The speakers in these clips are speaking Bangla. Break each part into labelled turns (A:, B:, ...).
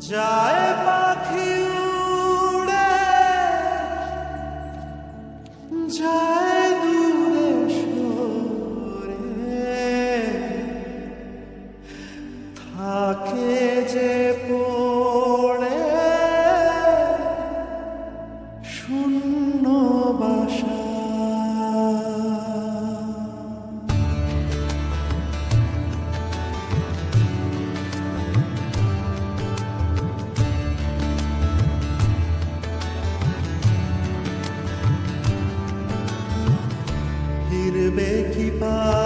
A: যায় পাখি উড়ে যায় দূরে সরে। থাকে যে bir belki par.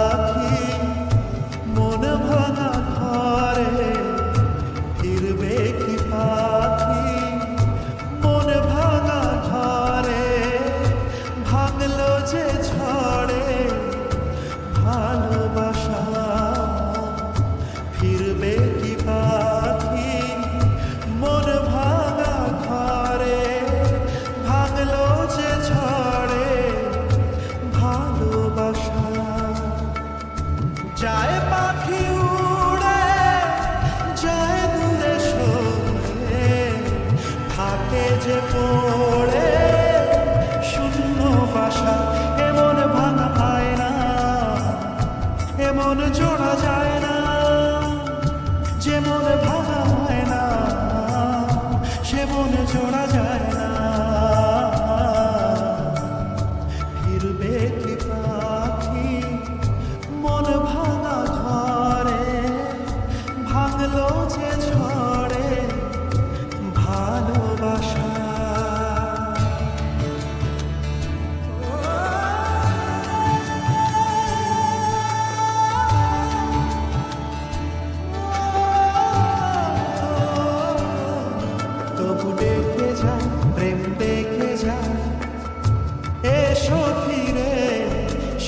A: যে পড়ে। শূন্য বাসা, এমন ভাঙা পায় না। এমন জোড়া যায় না। যেমন ভাঙা হয় না সে মন জোড়া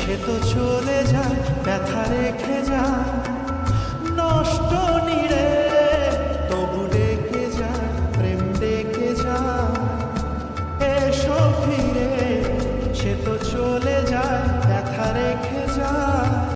A: সে তো চলে যায় ব্যথা রেখে যায়।